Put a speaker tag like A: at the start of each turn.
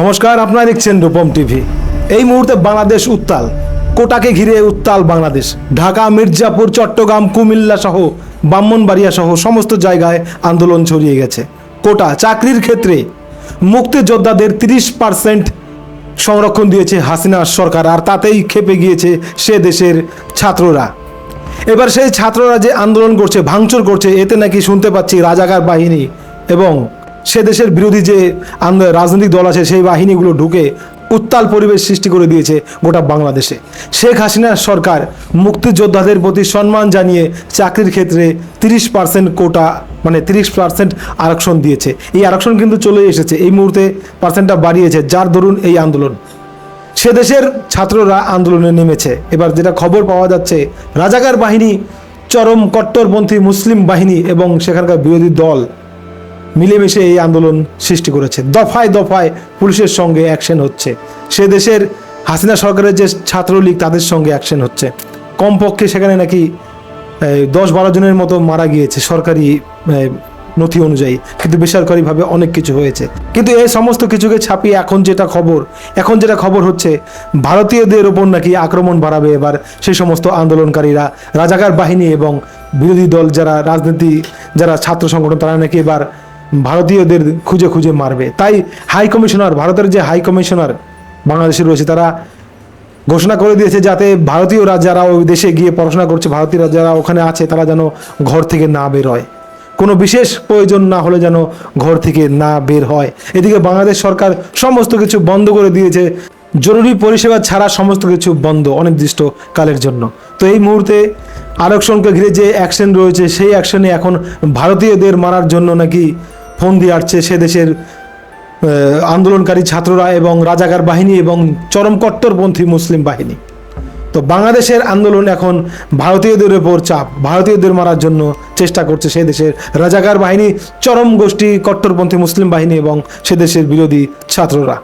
A: নমস্কার, আপনারা দেখছেন রূপম টিভি। এই মুহূর্তে বাংলাদেশ উত্তাল। কোটাকে ঘিরে উত্তাল বাংলাদেশ। ঢাকা, মির্জাপুর, চট্টগ্রাম, কুমিল্লা সহ ব্রাহ্মণবাড়িয়া সহ সমস্ত জায়গায় আন্দোলন ছড়িয়ে গেছে। কোটা চাকরির ক্ষেত্রে মুক্তিযোদ্ধাদের তিরিশ পার্সেন্ট সংরক্ষণ দিয়েছে হাসিনা সরকার, আর তাতেই খেপে গিয়েছে সে দেশের ছাত্ররা। এবার সেই ছাত্ররা যে আন্দোলন করছে, ভাঙচুর করছে, এতে নাকি শুনতে পাচ্ছি রাজাকার বাহিনী এবং সে দেশের বিরোধী যে রাজনৈতিক দল আছে, সেই বাহিনীগুলো ঢুকে উত্তাল পরিবেশ সৃষ্টি করে দিয়েছে গোটা বাংলাদেশে। শেখ হাসিনার সরকার মুক্তিযোদ্ধাদের প্রতি সম্মান জানিয়ে চাকরির ক্ষেত্রে তিরিশ পার্সেন্ট কোটা মানে তিরিশ পার্সেন্ট আরক্ষণ দিয়েছে। এই আরক্ষণ কিন্তু চলে এসেছে। এই মুহূর্তে পার্সেন্টটা বাড়িয়েছে। যার দরুন এই আন্দোলন। সে দেশের ছাত্ররা আন্দোলনে নেমেছে। এবার যেটা খবর পাওয়া যাচ্ছে, রাজাকার বাহিনী, চরম কট্টরপন্থী মুসলিম বাহিনী এবং সেখানকার বিরোধী দল মিলেমিশে এই আন্দোলন সৃষ্টি করেছে। দফায় দফায় পুলিশের সঙ্গে অ্যাকশন হচ্ছে। সে দেশের হাসিনা সরকারের যে ছাত্রলীগ, তাদের সঙ্গে অ্যাকশন হচ্ছে। কমপক্ষে সেখানে নাকি দশ বারো জনের মতো মারা গিয়েছে সরকারি নথি অনুযায়ী। কিন্তু বেসরকারিভাবে অনেক কিছু হয়েছে। কিন্তু এই সমস্ত কিছুকে ছাপিয়ে এখন যেটা খবর, এখন যেটা খবর হচ্ছে, ভারতীয়দের ওপর নাকি আক্রমণ বাড়াবে এবার সেই সমস্ত আন্দোলনকারীরা। রাজাকার বাহিনী এবং বিরোধী দল যারা, রাজনীতি, যারা ছাত্র সংগঠন, তারা নাকি এবার ভারতীয়দের খুঁজে খুঁজে মারবে। তাই হাই কমিশনার ভারতের যে হাই কমিশনার বাংলাদেশে রয়েছে, তারা ঘোষণা করে দিয়েছে যাতে ভারতীয়রা যারা ওই দেশে গিয়ে পড়াশোনা করছে ভারতীয়রা যারা ওখানে আছে, তারা যেন ঘর থেকে না বের হয়। কোনো বিশেষ প্রয়োজন না হলে যেন ঘর থেকে না বের হয়। এদিকে বাংলাদেশ সরকার সমস্ত কিছু বন্ধ করে দিয়েছে। জরুরি পরিষেবা ছাড়া সমস্ত কিছু বন্ধ অনির্দিষ্ট কালের জন্য। তো এই মুহূর্তে আরক্ষণকে ঘিরে যে অ্যাকশন রয়েছে, সেই অ্যাকশনে এখন ভারতীয়দের মারার জন্য নাকি ফোন দিয়ে আসছে সে দেশের আন্দোলনকারী ছাত্ররা এবং রাজাকার বাহিনী এবং চরম কট্টরপন্থী মুসলিম বাহিনী। তো বাংলাদেশের আন্দোলন এখন ভারতীয়দের উপর চাপ, ভারতীয়দের মারার জন্য চেষ্টা করছে সে দেশের রাজাকার বাহিনী, চরম গোষ্ঠী কট্টরপন্থী মুসলিম বাহিনী এবং সে দেশের বিরোধী ছাত্ররা।